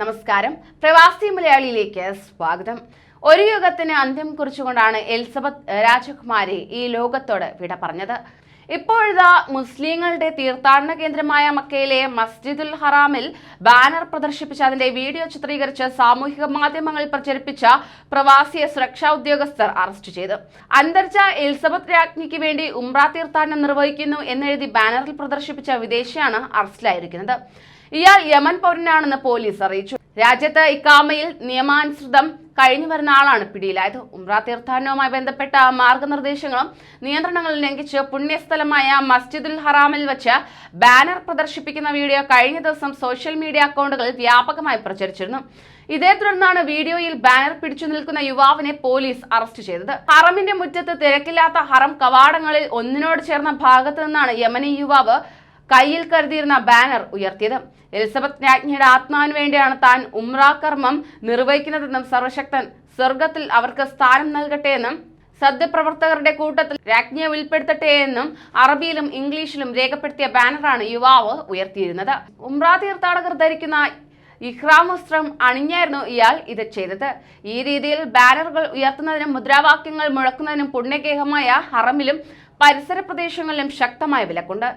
നമസ്കാരം. പ്രവാസി മലയാളിയിലേക്ക് സ്വാഗതം. ഒരു യുഗത്തിന് അന്ത്യം കുറിച്ചുകൊണ്ടാണ് എലിസബത്ത് രാജകുമാരി ഈ ലോകത്തോട് വിട പറഞ്ഞത്. ഇപ്പോഴിതാ മുസ്ലിങ്ങളുടെ തീർത്ഥാടന കേന്ദ്രമായ മക്കയിലെ മസ്ജിദുൽ ഹറാമിൽ ബാനർ പ്രദർശിപ്പിച്ച് അതിന്റെ വീഡിയോ ചിത്രീകരിച്ച് സാമൂഹിക മാധ്യമങ്ങളിൽ പ്രചരിപ്പിച്ച പ്രവാസിയെ സുരക്ഷാ ഉദ്യോഗസ്ഥർ അറസ്റ്റ് ചെയ്തു. അന്തർജ എലിസബത്ത് രാജ്ഞിക്ക് വേണ്ടി ഉംറ തീർത്ഥാടനം നിർവഹിക്കുന്നു എന്നെഴുതി ബാനറിൽ പ്രദർശിപ്പിച്ച വിദേശിയാണ് അറസ്റ്റിലായിരിക്കുന്നത്. ഇയാൾ യമൻ പൗരനാണെന്ന് പോലീസ് അറിയിച്ചു. രാജ്യത്ത് ഇക്കാമയിൽ നിയമാനുസൃതം കഴിഞ്ഞു വരുന്ന ആളാണ് പിടിയിലായത്. ഉംറ തീർത്ഥാടനവുമായി ബന്ധപ്പെട്ട മാർഗനിർദ്ദേശങ്ങളും നിയന്ത്രണങ്ങളും ലംഘിച്ച് പുണ്യസ്ഥലമായ മസ്ജിദുൽ ഹറാമിൽ വെച്ച് ബാനർ പ്രദർശിപ്പിക്കുന്ന വീഡിയോ കഴിഞ്ഞ ദിവസം സോഷ്യൽ മീഡിയ അക്കൗണ്ടുകളിൽ വ്യാപകമായി പ്രചരിച്ചിരുന്നു. ഇതേ തുടർന്നാണ് വീഡിയോയിൽ ബാനർ പിടിച്ചു നിൽക്കുന്ന യുവാവിനെ പോലീസ് അറസ്റ്റ് ചെയ്തത്. ഹറമിന്റെ മുറ്റത്ത് തിരക്കില്ലാത്ത ഹറം കവാടങ്ങളിൽ ഒന്നിനോട് ചേർന്ന ഭാഗത്തു നിന്നാണ് യമനി യുവാവ് കയ്യിൽ കരുതിയിരുന്ന ബാനർ ഉയർത്തിയത്. എലിസബത്ത് രാജ്ഞിയുടെ ആത്മാവിന് വേണ്ടിയാണ് താൻ ഉംറ കർമ്മം നിർവഹിക്കുന്നതെന്നും സർവശക്തൻ സ്വർഗത്തിൽ അവർക്ക് സ്ഥാനം നൽകട്ടെ എന്നും സദ്യപ്രവർത്തകരുടെ കൂട്ടത്തിൽ രാജ്ഞിയെ ഉൾപ്പെടുത്തട്ടെ എന്നും അറബിയിലും ഇംഗ്ലീഷിലും രേഖപ്പെടുത്തിയ ബാനറാണ് യുവാവ് ഉയർത്തിയിരുന്നത്. ഉംറ തീർത്ഥാടകർ ധരിക്കുന്ന ഇഹ്റാം വസ്ത്രം അണിഞ്ഞായിരുന്നു ഇയാൾ ഇത് ചെയ്തത്. ഈ രീതിയിൽ ബാനറുകൾ ഉയർത്തുന്നതിനും മുദ്രാവാക്യങ്ങൾ മുഴക്കുന്നതിനും പുണ്യഗേഹമായ ഹറമിലും പരിസര പ്രദേശങ്ങളിലും ശക്തമായ വിലക്കുണ്ട്.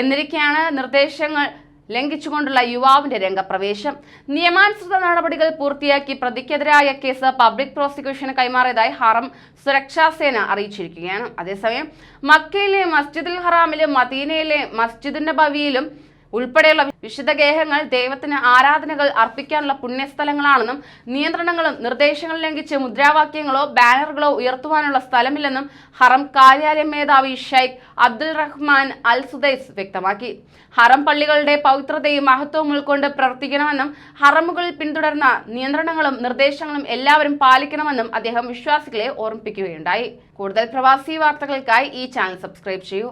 എന്നിരിക്കെയാണ് നിർദ്ദേശങ്ങൾ ലംഘിച്ചുകൊണ്ടുള്ള യുവാവിന്റെ രംഗപ്രവേശം. നിയമാനുസൃത നടപടികൾ പൂർത്തിയാക്കി പ്രതിക്കെതിരായ കേസ് പബ്ലിക് പ്രോസിക്യൂഷന് കൈമാറിയതായി ഹറം സുരക്ഷാ സേന അറിയിച്ചിരിക്കുകയാണ്. അതേസമയം മക്കയിലെ മസ്ജിദുൽ ഹറാമിലും മദീനയിലെ മസ്ജിദിന്റെ നബവിയിലും ഉൾപ്പെടെയുള്ള വിശുദ്ധ ഗേഹങ്ങൾ ദൈവത്തിന് ആരാധനകൾ അർപ്പിക്കാനുള്ള പുണ്യസ്ഥലങ്ങളാണെന്നും നിയന്ത്രണങ്ങളും നിർദ്ദേശങ്ങളും ലംഘിച്ച് മുദ്രാവാക്യങ്ങളോ ബാനറുകളോ ഉയർത്തുവാനുള്ള സ്ഥലമില്ലെന്നും ഹറം കാര്യാലയ മേധാവി ഷൈഖ് അബ്ദുൾ റഹ്മാൻ അൽ സുദൈസ് വ്യക്തമാക്കി. ഹറം പള്ളികളുടെ പവിത്രതയും മഹത്വവും ഉൾക്കൊണ്ട് പ്രവർത്തിക്കണമെന്നും ഹറമുകളിൽ പിന്തുടർന്ന നിയന്ത്രണങ്ങളും നിർദ്ദേശങ്ങളും എല്ലാവരും പാലിക്കണമെന്നും അദ്ദേഹം വിശ്വാസികളെ ഓർമ്മിപ്പിക്കുകയുണ്ടായി. കൂടുതൽ പ്രവാസി വാർത്തകൾക്കായി ഈ ചാനൽ സബ്സ്ക്രൈബ് ചെയ്യൂ.